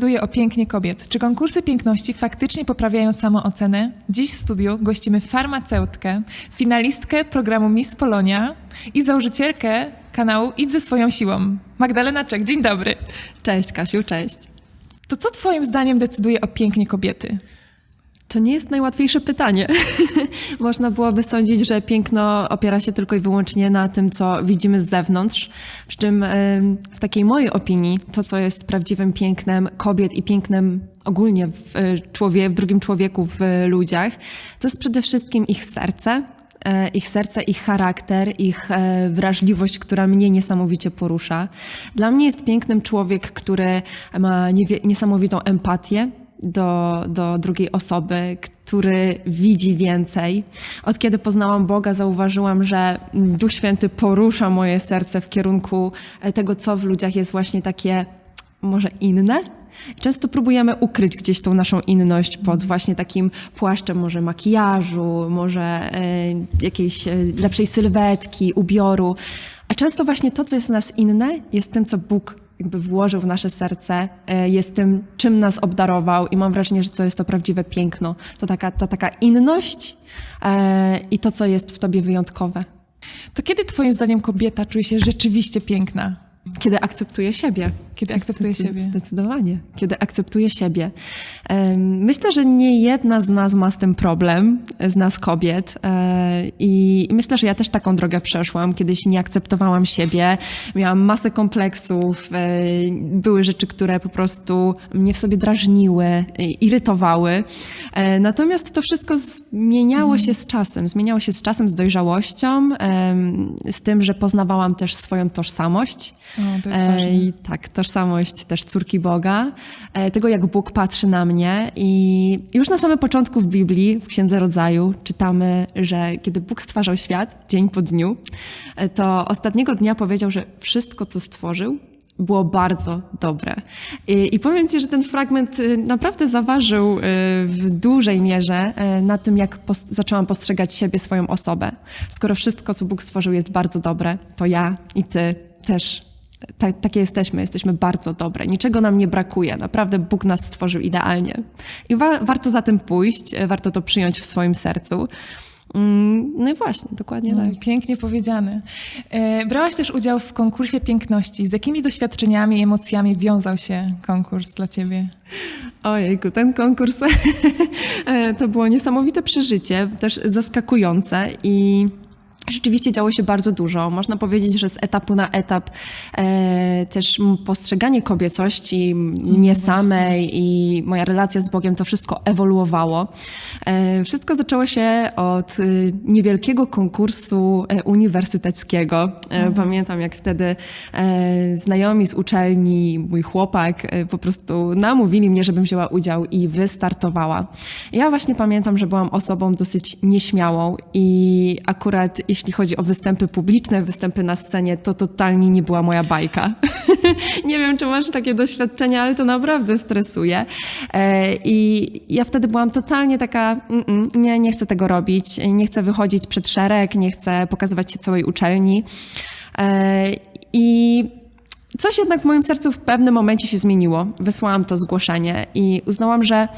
Decyduje o pięknie kobiet? Czy konkursy piękności faktycznie poprawiają samoocenę? Dziś w studiu gościmy farmaceutkę, finalistkę programu Miss Polonia i założycielkę kanału Idź ze swoją siłą. Magdalena Czek, dzień dobry. Cześć Kasiu, cześć. To co twoim zdaniem decyduje o pięknie kobiety? To nie jest najłatwiejsze pytanie. Można byłoby sądzić, że piękno opiera się tylko i wyłącznie na tym, co widzimy z zewnątrz. Przy czym w takiej mojej opinii to, co jest prawdziwym pięknem kobiet i pięknem ogólnie w, e, człowie, w drugim człowieku, w e, ludziach, to jest przede wszystkim ich serce, e, ich serce, ich charakter, ich wrażliwość, która mnie niesamowicie porusza. Dla mnie jest pięknym człowiek, który ma niesamowitą empatię, do, do drugiej osoby, który widzi więcej. Od kiedy poznałam Boga, zauważyłam, że Duch Święty porusza moje serce w kierunku e, tego, co w ludziach jest właśnie takie może inne. Często próbujemy ukryć gdzieś tą naszą inność pod właśnie takim płaszczem może makijażu, może e, jakiejś e, lepszej sylwetki, ubioru. A często właśnie to, co jest w nas inne, jest tym, co Bóg jakby włożył w nasze serce, e, jest tym, czym nas obdarował i mam wrażenie, że to jest to prawdziwe piękno. To taka, ta taka inność e, i to, co jest w tobie wyjątkowe. To kiedy twoim zdaniem kobieta czuje się rzeczywiście piękna? Kiedy akceptuje siebie. Kiedy akceptuje Zdecy- siebie. Zdecydowanie. Kiedy akceptuje siebie. Myślę, że nie jedna z nas ma z tym problem, z nas kobiet. E, I myślę, że ja też taką drogę przeszłam. Kiedyś nie akceptowałam siebie, miałam masę kompleksów, e, były rzeczy, które po prostu mnie w sobie drażniły, e, irytowały. Natomiast to wszystko zmieniało się z czasem. Zmieniało się z czasem, z dojrzałością, z tym, że poznawałam też swoją tożsamość. O, to jest E. I tak, tożsamość też córki Boga, e, tego jak Bóg patrzy na mnie. I już na samym początku w Biblii, w Księdze Rodzaju, czytamy, że kiedy Bóg stwarzał świat dzień po dniu, e, to ostatniego dnia powiedział, że wszystko, co stworzył, było bardzo dobre. I, I powiem Ci, że ten fragment naprawdę zaważył w dużej mierze na tym, jak pos- zaczęłam postrzegać siebie, swoją osobę. Skoro wszystko, co Bóg stworzył, jest bardzo dobre, to ja i Ty też ta, takie jesteśmy, jesteśmy bardzo dobre. Niczego nam nie brakuje. Naprawdę Bóg nas stworzył idealnie. I wa- warto za tym pójść, y, warto to przyjąć w swoim sercu. Mm, No i właśnie, dokładnie tak. No, pięknie powiedziane. E, Brałaś też udział w konkursie piękności. Z jakimi doświadczeniami i emocjami wiązał się konkurs dla ciebie? Ojejku, ten konkurs e, to było niesamowite przeżycie, też zaskakujące i rzeczywiście działo się bardzo dużo. Można powiedzieć, że z etapu na etap e, też postrzeganie kobiecości mnie samej i moja relacja z Bogiem, to wszystko ewoluowało. E, wszystko zaczęło się od y, niewielkiego konkursu e, uniwersyteckiego. E, Pamiętam, jak wtedy e, znajomi z uczelni, mój chłopak e, po prostu namówili mnie, żebym wzięła udział i wystartowała. Ja właśnie pamiętam, że byłam osobą dosyć nieśmiałą i akurat jeśli chodzi o występy publiczne, występy na scenie, to totalnie nie była moja bajka. nie wiem, czy masz takie doświadczenia, ale to naprawdę stresuje. E, I ja wtedy byłam totalnie taka, "Mm, mm, nie, nie chcę tego robić, nie chcę wychodzić przed szereg, nie chcę pokazywać się całej uczelni. E, I coś jednak w moim sercu w pewnym momencie się zmieniło. Wysłałam to zgłoszenie i uznałam, że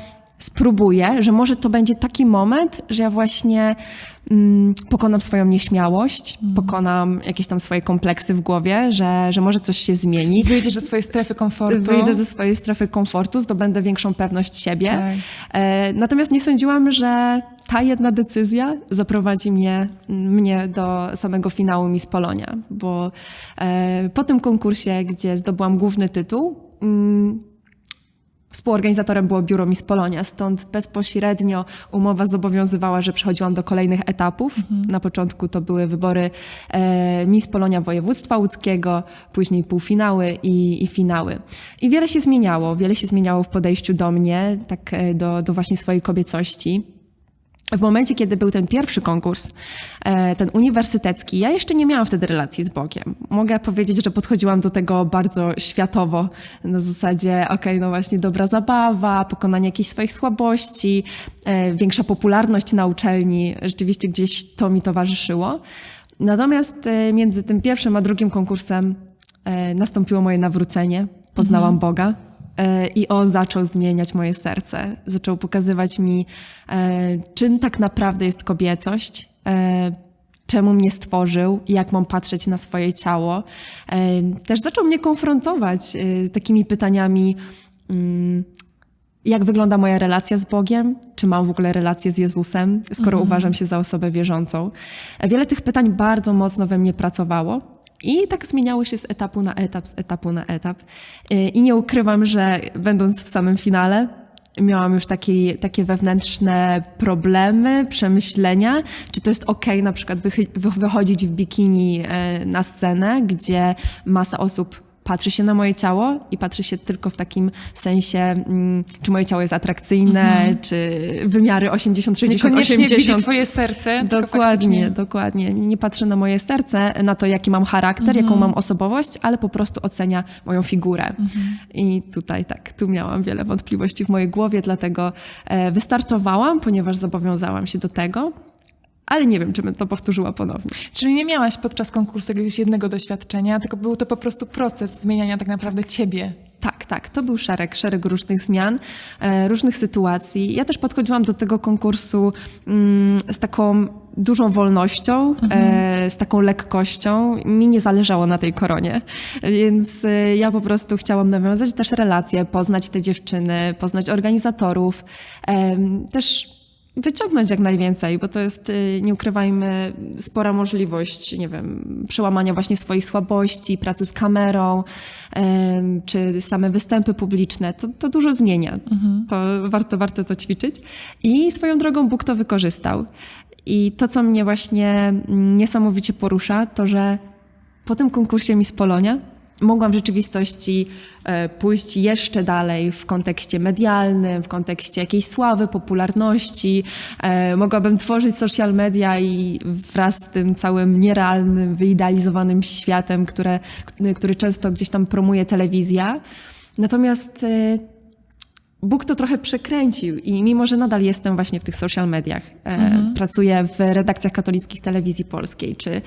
spróbuję, że może to będzie taki moment, że ja właśnie mm, pokonam swoją nieśmiałość, pokonam jakieś tam swoje kompleksy w głowie, że, że może coś się zmieni. Wyjdziesz ze swojej strefy komfortu. Wyjdę ze swojej strefy komfortu, zdobędę większą pewność siebie. Tak. E, natomiast nie sądziłam, że ta jedna decyzja zaprowadzi mnie, mnie do samego finału Miss Polonia, bo e, po tym konkursie, gdzie zdobyłam główny tytuł, mm, Współorganizatorem było biuro Miss Polonia, stąd bezpośrednio umowa zobowiązywała, że przechodziłam do kolejnych etapów. Na początku to były wybory e, Miss Polonia województwa łódzkiego, później półfinały i, i finały. I wiele się zmieniało, wiele się zmieniało w podejściu do mnie, tak e, do, do właśnie swojej kobiecości. W momencie, kiedy był ten pierwszy konkurs, e, ten uniwersytecki, ja jeszcze nie miałam wtedy relacji z Bogiem. Mogę powiedzieć, że podchodziłam do tego bardzo światowo, na zasadzie, okej, no właśnie dobra zabawa, pokonanie jakichś swoich słabości, e, większa popularność na uczelni, rzeczywiście gdzieś to mi towarzyszyło. Natomiast e, między tym pierwszym a drugim konkursem nastąpiło moje nawrócenie, poznałam Boga. E, i on zaczął zmieniać moje serce. Zaczął pokazywać mi, e, czym tak naprawdę jest kobiecość, e, czemu mnie stworzył, jak mam patrzeć na swoje ciało. Też zaczął mnie konfrontować takimi pytaniami, mm, jak wygląda moja relacja z Bogiem? Czy mam w ogóle relację z Jezusem, skoro uważam się za osobę wierzącą? Wiele tych pytań bardzo mocno we mnie pracowało. I tak zmieniało się z etapu na etap, z etapu na etap. E, I nie ukrywam, że będąc w samym finale, miałam już takie, takie wewnętrzne problemy, przemyślenia, czy to jest ok na przykład wychodzić w bikini e, na scenę, gdzie masa osób patrzy się na moje ciało i patrzy się tylko w takim sensie, mm, czy moje ciało jest atrakcyjne, czy wymiary 80, 60, Niekoniecznie 80. widzi twoje serce. Dokładnie, dokładnie. Nie patrzę na moje serce, na to, jaki mam charakter, jaką mam osobowość, ale po prostu ocenia moją figurę. I tutaj tak, tu miałam wiele wątpliwości w mojej głowie, dlatego e, wystartowałam, ponieważ zobowiązałam się do tego, ale nie wiem, czy bym to powtórzyła ponownie. Czyli nie miałaś podczas konkursu jakiegoś jednego doświadczenia, tylko był to po prostu proces zmieniania tak naprawdę ciebie. Tak, tak. To był szereg, szereg różnych zmian, e, różnych sytuacji. Ja też podchodziłam do tego konkursu mm, z taką dużą wolnością, e, z taką lekkością. Mi nie zależało na tej koronie, więc e, ja po prostu chciałam nawiązać też relacje, poznać te dziewczyny, poznać organizatorów, też wyciągnąć jak najwięcej, bo to jest, y, nie ukrywajmy, spora możliwość, nie wiem, przełamania właśnie swoich słabości, pracy z kamerą, czy same występy publiczne. To, to dużo zmienia. To warto, warto to ćwiczyć. I swoją drogą Bóg to wykorzystał. I to, co mnie właśnie mm, niesamowicie porusza, to, że po tym konkursie Miss Polonia mogłam w rzeczywistości e, pójść jeszcze dalej w kontekście medialnym, w kontekście jakiejś sławy, popularności. E, Mogłabym tworzyć social media i wraz z tym całym nierealnym, wyidealizowanym światem, które, który często gdzieś tam promuje telewizja. Natomiast e, Bóg to trochę przekręcił i mimo, że nadal jestem właśnie w tych social mediach, e, pracuję w redakcjach katolickich telewizji polskiej, czy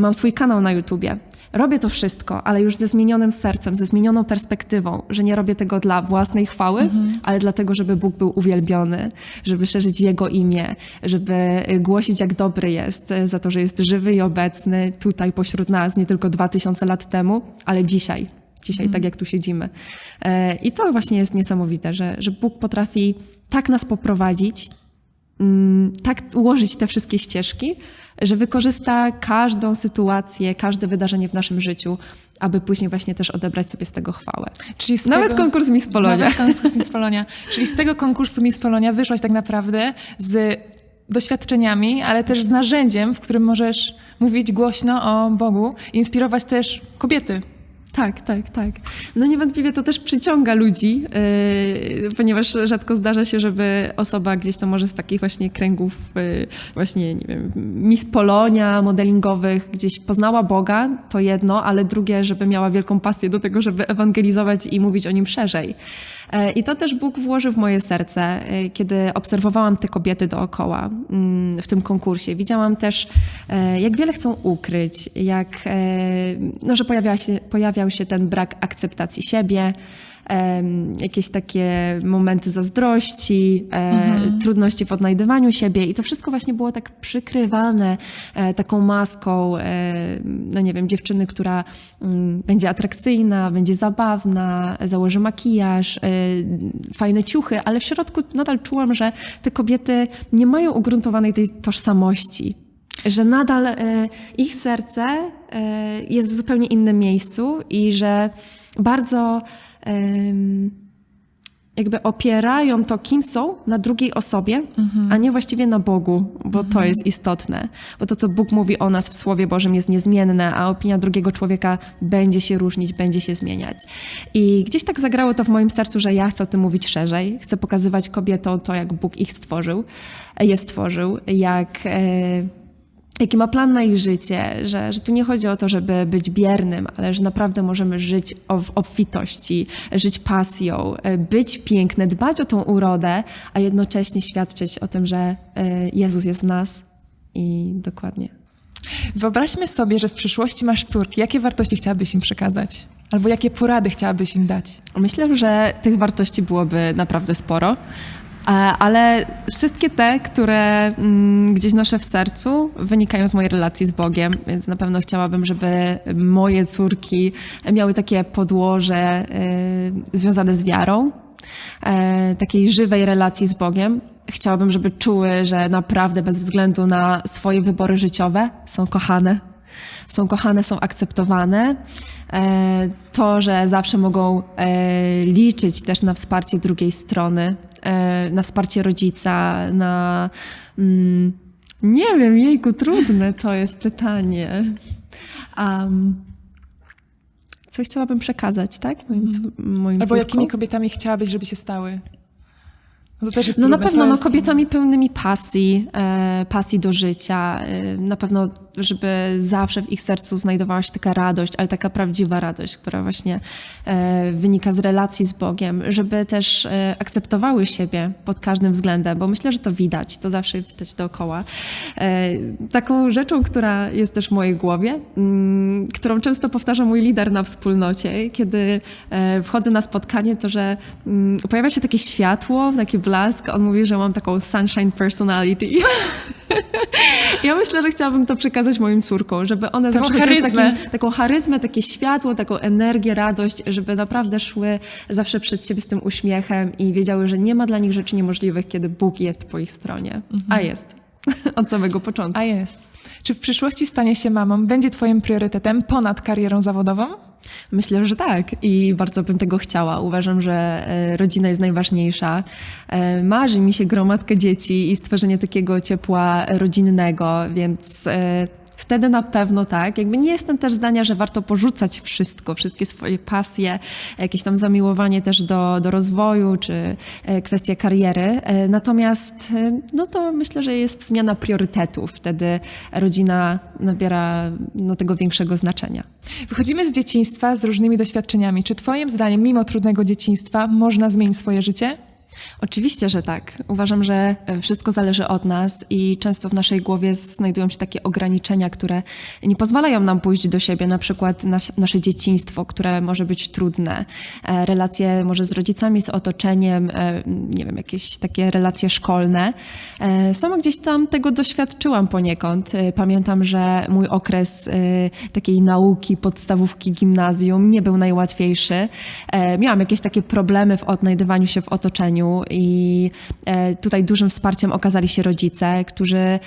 mam swój kanał na YouTubie, robię to wszystko, ale już ze zmienionym sercem, ze zmienioną perspektywą, że nie robię tego dla własnej chwały, ale dlatego, żeby Bóg był uwielbiony, żeby szerzyć Jego imię, żeby e, głosić, jak dobry jest, e, za to, że jest żywy i obecny tutaj pośród nas, nie tylko dwa tysiące lat temu, ale dzisiaj. Dzisiaj, tak jak tu siedzimy. E, I to właśnie jest niesamowite, że, że Bóg potrafi tak nas poprowadzić, tak ułożyć te wszystkie ścieżki, że wykorzysta każdą sytuację, każde wydarzenie w naszym życiu, aby później właśnie też odebrać sobie z tego chwałę. Czyli z Nawet tego... konkurs Miss Polonia. Nawet konkurs Miss Polonia. Czyli z tego konkursu Miss Polonia wyszłaś tak naprawdę z doświadczeniami, ale też z narzędziem, w którym możesz mówić głośno o Bogu, inspirować też kobiety. Tak, tak, tak. No niewątpliwie to też przyciąga ludzi, yy, ponieważ rzadko zdarza się, żeby osoba gdzieś to może z takich właśnie kręgów yy, właśnie, nie wiem, Miss Polonia, modelingowych, gdzieś poznała Boga, to jedno, ale drugie, żeby miała wielką pasję do tego, żeby ewangelizować i mówić o Nim szerzej. Yy, I to też Bóg włożył w moje serce, yy, kiedy obserwowałam te kobiety dookoła mm, w tym konkursie. Widziałam też, yy, jak wiele chcą ukryć, jak, no, że pojawiała się, pojawiał się ten brak akceptacji siebie, jakieś takie momenty zazdrości, e, trudności w odnajdywaniu siebie i to wszystko właśnie było tak przykrywane e, taką maską, e, no nie wiem, dziewczyny, która mm, będzie atrakcyjna, będzie zabawna, założy makijaż, fajne ciuchy, ale w środku nadal czułam, że te kobiety nie mają ugruntowanej tej tożsamości, że nadal e, ich serce e, jest w zupełnie innym miejscu i że bardzo jakby opierają to, kim są, na drugiej osobie, a nie właściwie na Bogu, bo to jest istotne. Bo to, co Bóg mówi o nas w Słowie Bożym jest niezmienne, a opinia drugiego człowieka będzie się różnić, będzie się zmieniać. I gdzieś tak zagrało to w moim sercu, że ja chcę o tym mówić szerzej. Chcę pokazywać kobietom to, jak Bóg ich stworzył, e, je stworzył, jak... Jaki ma plan na ich życie, że, że tu nie chodzi o to, żeby być biernym, ale że naprawdę możemy żyć w obfitości, żyć pasją, być piękne, dbać o tą urodę, a jednocześnie świadczyć o tym, że e, Jezus jest w nas i dokładnie. Wyobraźmy sobie, że w przyszłości masz córki. Jakie wartości chciałabyś im przekazać? Albo jakie porady chciałabyś im dać? Myślę, że tych wartości byłoby naprawdę sporo. E, Ale wszystkie te, które mm, gdzieś noszę w sercu, wynikają z mojej relacji z Bogiem, więc na pewno chciałabym, żeby moje córki miały takie podłoże y, związane z wiarą, e, takiej żywej relacji z Bogiem. Chciałabym, żeby czuły, że naprawdę bez względu na swoje wybory życiowe są kochane, są kochane, są akceptowane. E, To, że zawsze mogą liczyć też na wsparcie drugiej strony, na wsparcie rodzica, na. Mm, nie wiem, jejku, trudne to jest pytanie. Um, co chciałabym przekazać, tak? Moim, moim Albo córkom? jakimi kobietami chciałabyś, żeby się stały? No No na pewno no, kobietami pełnymi pasji, e, pasji do życia. E, na pewno, żeby zawsze w ich sercu znajdowała się taka radość, ale taka prawdziwa radość, która właśnie e, wynika z relacji z Bogiem, żeby też e, akceptowały siebie pod każdym względem, bo myślę, że to widać, to zawsze widać dookoła. E, taką rzeczą, która jest też w mojej głowie, mm, którą często powtarza mój lider na wspólnocie, kiedy e, wchodzę na spotkanie, to że mm, pojawia się takie światło, taki blask. On mówi, że mam taką sunshine personality. ja myślę, że chciałabym to przekazać moim córkom, żeby one Taką zawsze charyzmę. takim, taką charyzmę, takie światło, taką energię, radość, żeby naprawdę szły zawsze przed siebie z tym uśmiechem i wiedziały, że nie ma dla nich rzeczy niemożliwych, kiedy Bóg jest po ich stronie. A jest. Od samego początku. A jest. Czy w przyszłości stanie się mamą będzie twoim priorytetem ponad karierą zawodową? Myślę, że tak i bardzo bym tego chciała. Uważam, że e, rodzina jest najważniejsza. E, Marzy mi się gromadkę dzieci i stworzenie takiego ciepła rodzinnego, więc e, wtedy na pewno tak. Jakby nie jestem też zdania, że warto porzucać wszystko, wszystkie swoje pasje, jakieś tam zamiłowanie też do, do rozwoju czy e, kwestia kariery. E, Natomiast e, no to myślę, że jest zmiana priorytetów. Wtedy rodzina nabiera no, tego większego znaczenia. Wychodzimy z dzieciństwa z różnymi doświadczeniami. Czy twoim zdaniem, mimo trudnego dzieciństwa, można zmienić swoje życie? Oczywiście, że tak. Uważam, że e, wszystko zależy od nas i często w naszej głowie znajdują się takie ograniczenia, które nie pozwalają nam pójść do siebie, na przykład nas, nasze dzieciństwo, które może być trudne, e, relacje może z rodzicami, z otoczeniem, e, nie wiem, jakieś takie relacje szkolne. Sama gdzieś tam tego doświadczyłam poniekąd. Pamiętam, że mój okres takiej nauki, podstawówki, gimnazjum nie był najłatwiejszy. Miałam jakieś takie problemy w odnajdywaniu się w otoczeniu i e, tutaj dużym wsparciem okazali się rodzice, którzy e,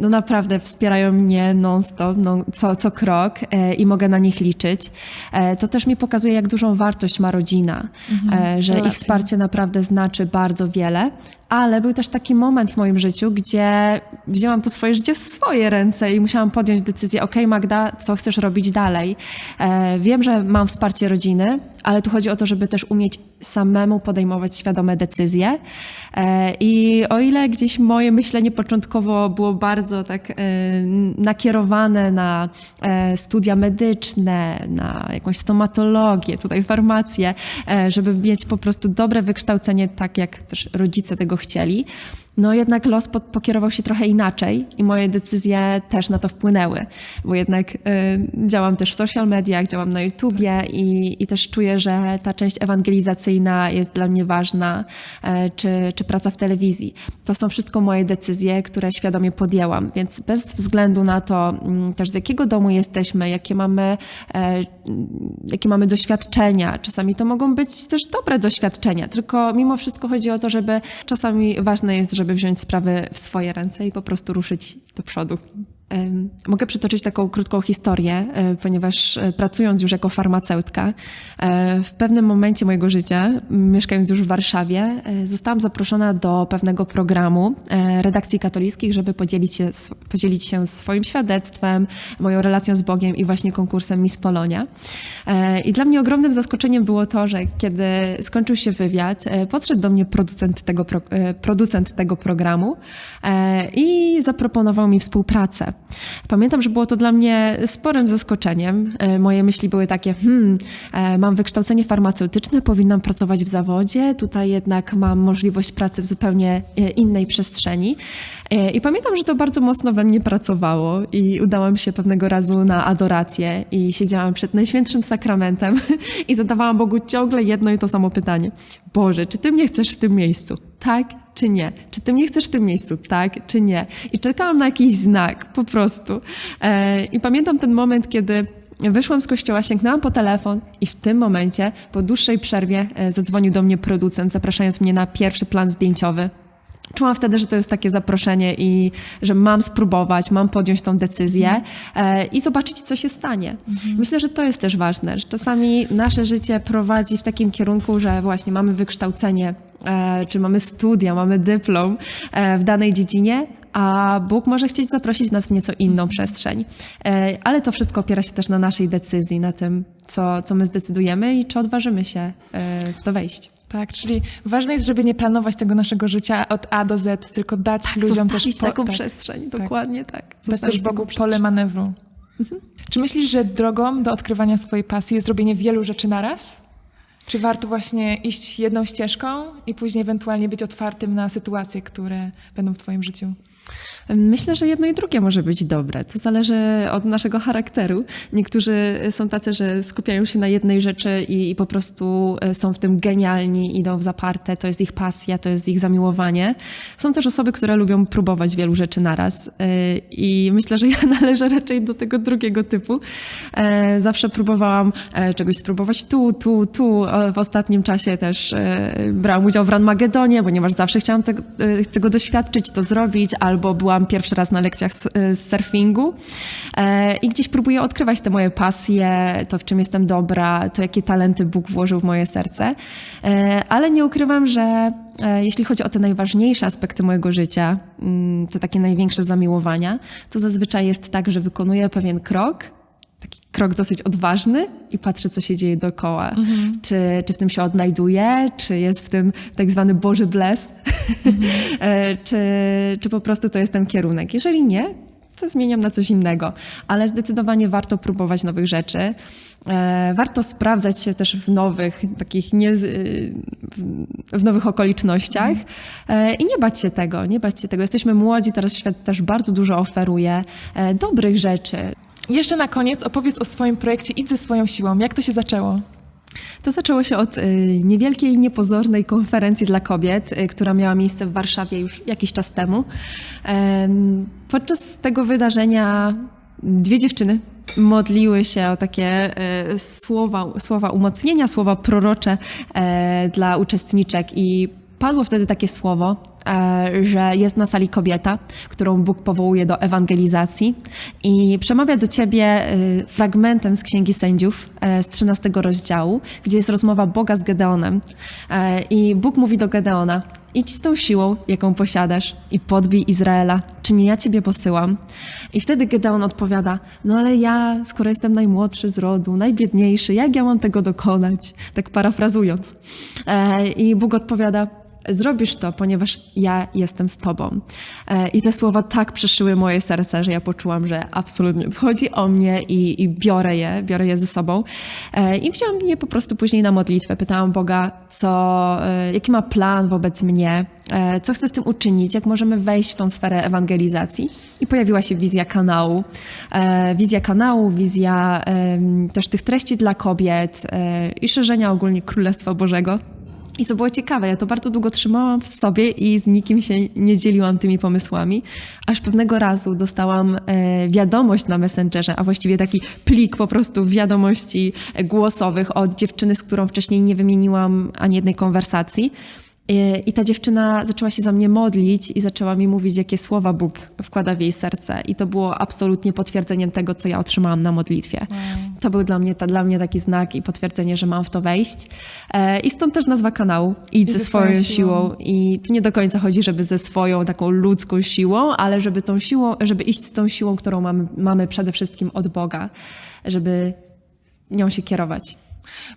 no naprawdę wspierają mnie non-stop, no, co, co krok e, i mogę na nich liczyć. To też mi pokazuje, jak dużą wartość ma rodzina, e, że ich relacja. wsparcie naprawdę znaczy bardzo wiele, ale był też taki moment w moim życiu, gdzie wzięłam to swoje życie w swoje ręce i musiałam podjąć decyzję, ok Magda, co chcesz robić dalej? Wiem, że mam wsparcie rodziny, ale tu chodzi o to, żeby też umieć samemu podejmować świadome decyzje. E, I o ile gdzieś moje myślenie początkowo było bardzo tak e, nakierowane na e, studia medyczne, na jakąś stomatologię, tutaj farmację, żeby mieć po prostu dobre wykształcenie, tak jak też rodzice tego chcieli. No jednak los pod, pokierował się trochę inaczej i moje decyzje też na to wpłynęły, bo jednak y, działam też w social mediach, działam na YouTubie i, i też czuję, że ta część ewangelizacyjna jest dla mnie ważna, e, czy, czy praca w telewizji. To są wszystko moje decyzje, które świadomie podjęłam, więc bez względu na to mm, też z jakiego domu jesteśmy, jakie mamy, mm, jakie mamy doświadczenia, czasami to mogą być też dobre doświadczenia, tylko mimo wszystko chodzi o to, żeby czasami ważne jest, żeby wziąć sprawy w swoje ręce i po prostu ruszyć do przodu. Mogę przytoczyć taką krótką historię, e, ponieważ e, pracując już jako farmaceutka, e, w pewnym momencie mojego życia, mieszkając już w Warszawie, zostałam zaproszona do pewnego programu redakcji katolickich, żeby podzielić się, podzielić się swoim świadectwem, moją relacją z Bogiem i właśnie konkursem Miss Polonia. I dla mnie ogromnym zaskoczeniem było to, że kiedy skończył się wywiad, podszedł do mnie producent tego, pro, producent tego programu i zaproponował mi współpracę. Pamiętam, że było to dla mnie sporym zaskoczeniem. E, Moje myśli były takie, hmm, e, mam wykształcenie farmaceutyczne, powinnam pracować w zawodzie, tutaj jednak mam możliwość pracy w zupełnie e, innej przestrzeni. I pamiętam, że to bardzo mocno we mnie pracowało i udałam się pewnego razu na adorację i siedziałam przed Najświętszym Sakramentem i zadawałam Bogu ciągle jedno i to samo pytanie. Boże, czy Ty mnie chcesz w tym miejscu? Tak czy nie? Czy Ty mnie chcesz w tym miejscu? Tak czy nie? I czekałam na jakiś znak, po prostu. E, I pamiętam ten moment, kiedy wyszłam z kościoła, sięgnęłam po telefon i w tym momencie, po dłuższej przerwie, e, zadzwonił do mnie producent, zapraszając mnie na pierwszy plan zdjęciowy. Czułam wtedy, że to jest takie zaproszenie i że mam spróbować, mam podjąć tą decyzję e, i zobaczyć, co się stanie. Myślę, że to jest też ważne, że czasami nasze życie prowadzi w takim kierunku, że właśnie mamy wykształcenie, e, czy mamy studia, mamy dyplom e, w danej dziedzinie, a Bóg może chcieć zaprosić nas w nieco inną przestrzeń. Ale to wszystko opiera się też na naszej decyzji, na tym, co, co my zdecydujemy i czy odważymy się w to wejść. Tak, czyli ważne jest, żeby nie planować tego naszego życia od A do Z, tylko dać ludziom też po- taką tak, przestrzeń, dokładnie tak. dać też Bogu pole manewru. Czy myślisz, że drogą do odkrywania swojej pasji jest robienie wielu rzeczy naraz? Czy warto właśnie iść jedną ścieżką i później ewentualnie być otwartym na sytuacje, które będą w Twoim życiu? Myślę, że jedno i drugie może być dobre. To zależy od naszego charakteru. Niektórzy są tacy, że skupiają się na jednej rzeczy i, i po prostu e, są w tym genialni, idą w zaparte, to jest ich pasja, to jest ich zamiłowanie. Są też osoby, które lubią próbować wielu rzeczy naraz e, i myślę, że ja należę raczej do tego drugiego typu. E, Zawsze próbowałam czegoś spróbować tu, tu, tu. W ostatnim czasie też brałam udział w Ranmagedonie, ponieważ zawsze chciałam tego, tego doświadczyć, to zrobić, albo byłam pierwszy raz na lekcjach e, z surfingu e, i gdzieś próbuję odkrywać te moje pasje, to w czym jestem dobra, to jakie talenty Bóg włożył w moje serce, E, ale nie ukrywam, że e, jeśli chodzi o te najważniejsze aspekty mojego życia, mm, te takie największe zamiłowania, to zazwyczaj jest tak, że wykonuję pewien krok, krok dosyć odważny i patrzę, co się dzieje dookoła. Czy, czy w tym się odnajduję, czy jest w tym tak zwany Boży bles, E, czy, czy po prostu to jest ten kierunek. Jeżeli nie, to zmieniam na coś innego. Ale zdecydowanie warto próbować nowych rzeczy. E, Warto sprawdzać się też w nowych, takich nie, w, nowych okolicznościach e, i nie bać się tego, nie bać się tego. Jesteśmy młodzi, teraz świat też bardzo dużo oferuje dobrych rzeczy. Jeszcze na koniec opowiedz o swoim projekcie Idź ze swoją siłą. Jak to się zaczęło? To zaczęło się od y, niewielkiej, niepozornej konferencji dla kobiet, y, która miała miejsce w Warszawie już jakiś czas temu. Em, podczas tego wydarzenia dwie dziewczyny modliły się o takie y, słowa, słowa umocnienia, słowa prorocze e, dla uczestniczek i padło wtedy takie słowo, że jest na sali kobieta, którą Bóg powołuje do ewangelizacji i przemawia do ciebie e, fragmentem z Księgi Sędziów e, z 13 rozdziału, gdzie jest rozmowa Boga z Gedeonem. E, I Bóg mówi do Gedeona, idź z tą siłą, jaką posiadasz i podbij Izraela, czy nie ja ciebie posyłam? I wtedy Gedeon odpowiada, no ale ja, skoro jestem najmłodszy z rodu, najbiedniejszy, jak ja mam tego dokonać? Tak parafrazując. E, I Bóg odpowiada, zrobisz to, ponieważ ja jestem z tobą. E, I te słowa tak przeszyły moje serce, że ja poczułam, że absolutnie chodzi o mnie i, i biorę je, biorę je ze sobą. E, I wziąłam je po prostu później na modlitwę. Pytałam Boga, co, e, jaki ma plan wobec mnie, co chce z tym uczynić, jak możemy wejść w tą sferę ewangelizacji. I pojawiła się wizja kanału. Wizja kanału, wizja też tych treści dla kobiet i szerzenia ogólnie Królestwa Bożego. I co było ciekawe, ja to bardzo długo trzymałam w sobie i z nikim się nie dzieliłam tymi pomysłami, aż pewnego razu dostałam e, wiadomość na Messengerze, a właściwie taki plik po prostu wiadomości głosowych od dziewczyny, z którą wcześniej nie wymieniłam ani jednej konwersacji. I- I ta dziewczyna zaczęła się za mnie modlić i zaczęła mi mówić, jakie słowa Bóg wkłada w jej serce. I to było absolutnie potwierdzeniem tego, co ja otrzymałam na modlitwie. To był dla mnie, ta, dla mnie taki znak i potwierdzenie, że mam w to wejść. E, I stąd też nazwa kanału. Idź ze swoją siłą. I tu nie do końca chodzi, żeby ze swoją taką ludzką siłą, ale żeby tą siłą, żeby iść z tą siłą, którą mamy, mamy przede wszystkim od Boga, żeby nią się kierować.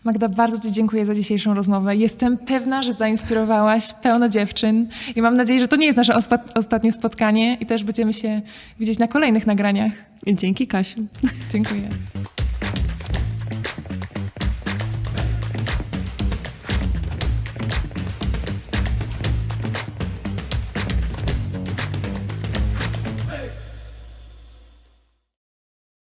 Magda, bardzo Ci dziękuję za dzisiejszą rozmowę. Jestem pewna, że zainspirowałaś pełno dziewczyn i mam nadzieję, że to nie jest nasze ostatnie spotkanie i też będziemy się widzieć na kolejnych nagraniach. Dzięki Kasiu. Dziękuję.